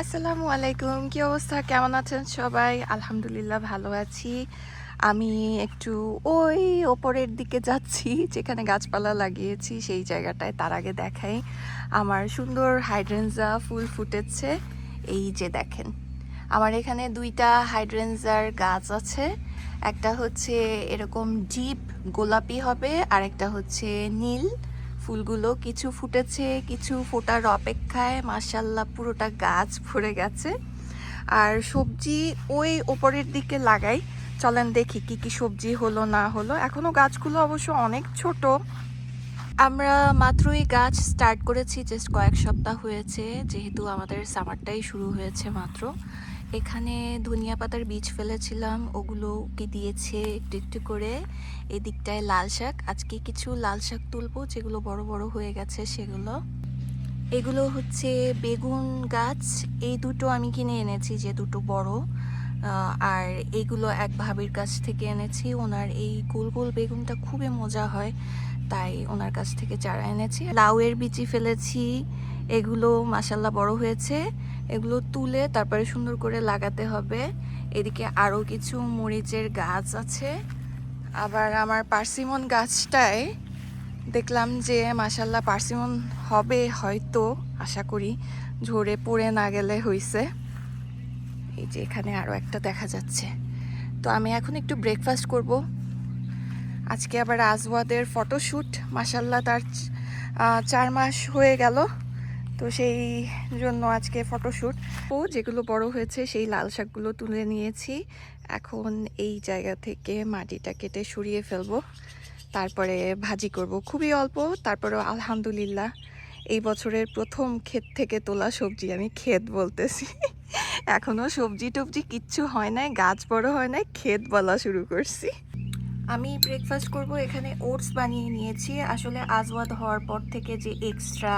আসসালামু আলাইকুম, কি অবস্থা? কেমন আছেন সবাই? আলহামদুলিল্লাহ ভালো আছি। আমি একটু ওই ওপরের দিকে যাচ্ছি, যেখানে গাছপালা লাগিয়েছি, সেই জায়গাটায় তার আগে দেখাই। আমার সুন্দর হাইড্রেনজা ফুল ফুটেছে। এই যে দেখেন, আমার এখানে দুইটা হাইড্রেনজার গাছ আছে। একটা হচ্ছে এরকম ডিপ গোলাপি হবে আর একটা হচ্ছে নীল। ফুলগুলো কিছু ফুটেছে, কিছু ফোটার অপেক্ষায় মাসাল্লাহ পুরোটা গাছ ভরে গেছে। আর সবজি ওই ওপরের দিকে লাগাই। চলেন দেখি কি কি সবজি হলো, না হলো। এখনও গাছগুলো অবশ্য অনেক ছোট। আমরা মাত্রই গাছ স্টার্ট করেছি জাস্ট কয়েক সপ্তাহ হয়েছে, যেহেতু আমাদের সামারটাই শুরু হয়েছে মাত্র। এখানে ধনিয়া পাতার বীজ ফেলেছিলাম, ওগুলো ওগুলোকে দিয়েছে একটু একটু করে। এই দিকটায় লাল শাক, আজকে কিছু লাল শাক তুলবো, যেগুলো বড় বড় হয়ে গেছে সেগুলো। এগুলো হচ্ছে বেগুন গাছ, এই দুটো আমি কিনে এনেছি, যে দুটো বড়। আর এইগুলো এক ভাবির কাছ থেকে এনেছি, ওনার এই গোল গোল বেগুনটা খুবই মজা হয়, তাই ওনার কাছ থেকে চারা এনেছি। লাউয়ের বিচি ফেলেছি এগুলো মাসাল্লাহ বড় হয়েছে। এগুলো তুলে তারপরে সুন্দর করে লাগাতে হবে। এদিকে আরও কিছু মরিচের গাছ আছে। আবার আমার পার্সিমন গাছটায় দেখলাম যে মাসাল্লাহ পার্সিমন হবে হয়তো, আশা করি। ঝরে পড়ে না গেলে হইছে। এই যে এখানে আরও একটা দেখা যাচ্ছে। তো আমি এখন একটু ব্রেকফাস্ট করব। আজকে আবার আজওয়াদের ফটোশ্যুট মাসাল্লাহ তার চার মাস হয়ে গেল। তো সেই জন্য আজকে ফটোশ্যুট। ও যেগুলো বড় হয়েছে, সেই লাল শাকগুলো তুলে নিয়েছি। এখন এই জায়গা থেকে মাটিটা কেটে সরিয়ে ফেলব। তারপরে ভাজি করব। খুবই অল্প, তারপরেও আলহামদুলিল্লাহ। এই বছরের প্রথম ক্ষেত থেকে তোলা সবজি আমি ক্ষেত বলতেছি। এখনও সবজি টবজি কিচ্ছু হয় নাই, গাছ বড় হয় নাই, ক্ষেত বলা শুরু করছি। আমি ব্রেকফাস্ট করব। এখানে ওটস বানিয়ে নিয়েছি। আসলে আজওয়াদ হওয়ার পর থেকে যে এক্সট্রা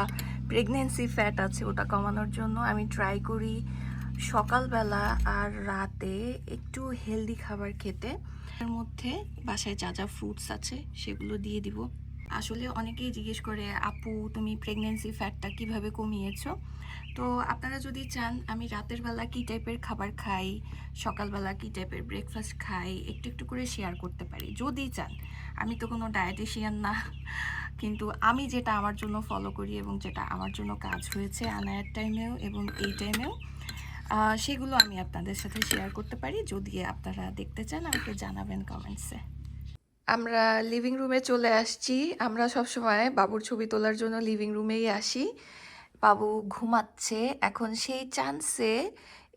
প্রেগনেন্সি ফ্যাট আছে ওটা কমানোর জন্য আমি ট্রাই করি সকালবেলা আর রাতে একটু হেলদি খাবার খেতে। এর মধ্যে বাসায় যা যা ফ্রুটস আছে সেগুলো দিয়ে দিব। আসলে অনেকেই জিজ্ঞেস করে, আপু, তুমি প্রেগনেন্সি ফ্যাটটা কীভাবে কমিয়েছ? তো আপনারা যদি চান, আমি রাতের বেলা কী টাইপের খাবার খাই, সকালবেলা কী টাইপের ব্রেকফাস্ট খাই, একটু একটু করে শেয়ার করতে পারি। যদি চান, আমি তো কোনো ডায়েটিশিয়ান না, কিন্তু আমি যেটা আমার জন্য ফলো করি এবং যেটা আমার জন্য কাজ হয়েছে আনায়ার টাইমেও এবং এই টাইমেও সেগুলো আমি আপনাদের সাথে শেয়ার করতে পারি। যদি আপনারা দেখতে চান, আমাকে জানাবেন কমেন্টসে আমরা লিভিং রুমে চলে আসছি। আমরা সবসময় বাবুর ছবি তোলার জন্য লিভিং রুমেই আসি। বাবু ঘুমাচ্ছে। এখন সেই চান্সে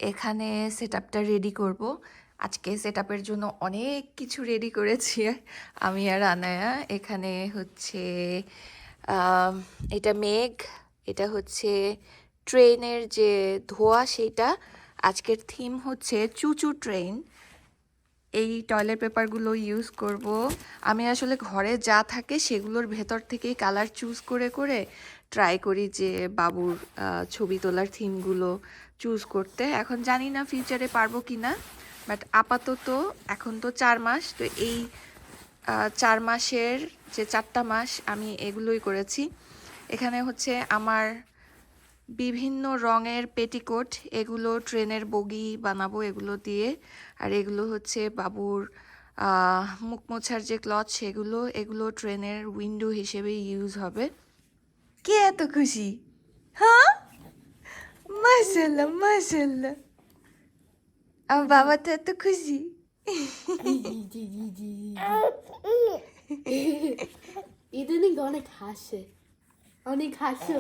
এখানে সেট আপটা রেডি করব। আজকে সেট আপের জন্য অনেক কিছু রেডি করেছি। আমি আর আনায়া। এখানে হচ্ছে এটা মেঘ, এটা হচ্ছে ট্রেনের যে ধোয়া, সেইটা। আজকের থিম হচ্ছে চুচু ট্রেন এই টয়লেট পেপারগুলো ইউজ করব। আমি আসলে ঘরে যা থাকে সেগুলোর ভেতর থেকেই কালার চুজ করে করে ট্রাই করি যে বাবুর ছবি তোলার থিমগুলো চুজ করতে। এখন জানি না ফিউচারে পারব কি না বাট আপাতত এখন তো চার মাস, তো এই চার মাসের যে চারটা মাস আমি এগুলোই করেছি। এখানে হচ্ছে আমার বিভিন্ন রঙের পেটিকোট এগুলো ট্রেনের বগি বানাবো এগুলো দিয়ে। আর এগুলো হচ্ছে বাবুর আহ, মুখ মোছার যে ক্লথ সেগুলো এগুলো ট্রেনের উইন্ডো হিসেবে ইউজ হবে। কে এত খুশি? হ্যাঁ? মাসাল্লাহ মাসাল্লাহ আমার বাবা তো এত খুশি। ইদানিং অনেক হাসে। অনেক হাসো।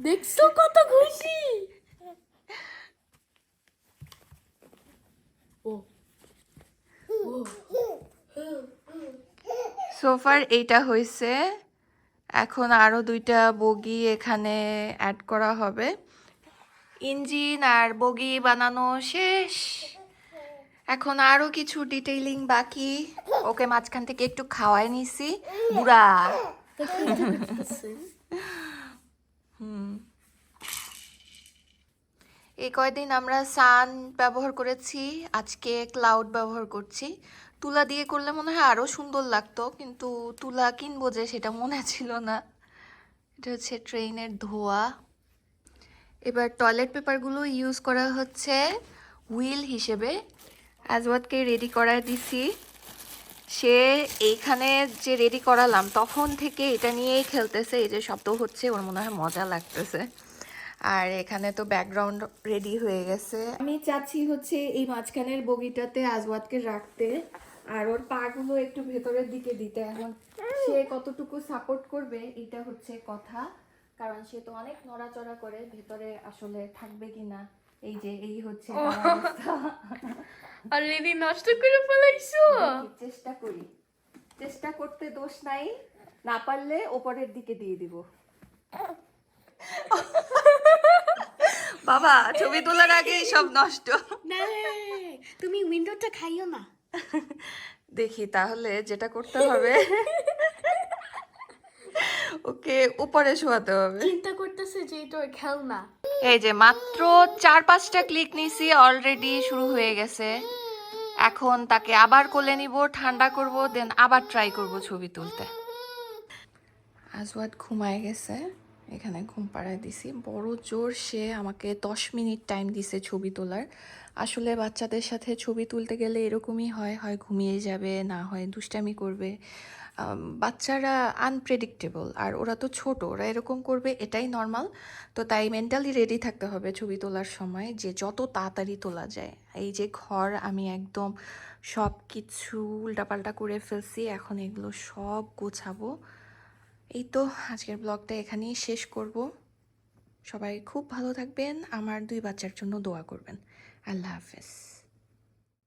দেখছ কত খুশি? ও। সোফার এইটা হয়েছে এখন আরও দুইটা বগি এখানে অ্যাড করা হবে। ইঞ্জিন আর বগি বানানো শেষ। এখন আরও কিছু ডিটেইলিং বাকি। ওকে মাঝখান থেকে একটু খাওয়াই নিছি। বুড়া। এই কয়দিন আমরা সান ব্যবহার করেছি, আজকে ক্লাউড ব্যবহার করছি। তুলা দিয়ে করলে মনে হয় আরও সুন্দর লাগতো, কিন্তু তুলা কিনবো যে সেটা মনে ছিল না। এটা হচ্ছে ট্রেনের ধোয়া। এবার টয়লেট পেপারগুলো ইউজ করা হচ্ছে হুইল হিসেবে। আজওয়াদকে রেডি করায় দিছি। সে এইখানে যে রেডি করালাম, তখন থেকে এটা নিয়েই খেলতেছে, এই যে শব্দ হচ্ছে, ওর মনে হয় মজা লাগতেছে। আর এখানে তো ব্যাকগ্রাউন্ড রেডি হয়ে গেছে। আমি চাচ্ছি হচ্ছে এই মাঝখানের বগিটাতে আজওয়াদকে রাখতে আর ওর পাগুলো একটু ভেতরের দিকে দিতে। এখন সে কতটুকু সাপোর্ট করবে এটা হচ্ছে কথা। কারণ সে তো অনেক নড়াচড়া করে ভেতরে আসলে থাকবে কিনা। এই যে এই হচ্ছে। অলরেডি নষ্ট করে ফেলাইছো। চেষ্টা করি। চেষ্টা করতে দোষ নাই না পারলে ওপরের দিকে দিয়ে দিব। বাবা ছবি তোলার আগেই সব নষ্ট। তুমি উইন্ডোটা খাইও না। দেখি তাহলে যেটা করতে হবে ওকে উপরে শোয়াতে হবে। চিন্তা করতেছে যে এটা খেলনা। এই যে মাত্র চার পাঁচটা ক্লিক নিছি অলরেডি শুরু হয়ে গেছে। এখন তাকে আবার কোলে নিব ঠান্ডা করব দেন আবার ট্রাই করব ছবি তুলতে। আজওয়াদ ঘুমায় গেছে। এখানে ঘুম পাড়ায় দিছি। বড় জোর সে আমাকে দশ মিনিট টাইম দিছে ছবি তোলার। আসলে বাচ্চাদের সাথে ছবি তুলতে গেলে এরকমই হয় হয় ঘুমিয়ে যাবে, না হয় দুষ্টামি করবে। বাচ্চারা আনপ্রেডিক্টেবল আর ওরা তো ছোট, ওরা এরকম করবে, এটাই নর্মাল তো তাই মেন্টালি রেডি থাকতে হবে ছবি তোলার সময় যে যত তাড়াতাড়ি তোলা যায়। এই যে ঘর আমি একদম সব কিছু উল্টাপাল্টা করে ফেলছি, এখন এগুলো সব গোছাবো। এই তো আজকের ব্লগটা এখানেই শেষ করব। সবাই খুব ভালো থাকবেন, আমার দুই বাচ্চার জন্য দোয়া করবেন। আল্লাহ হাফেজ।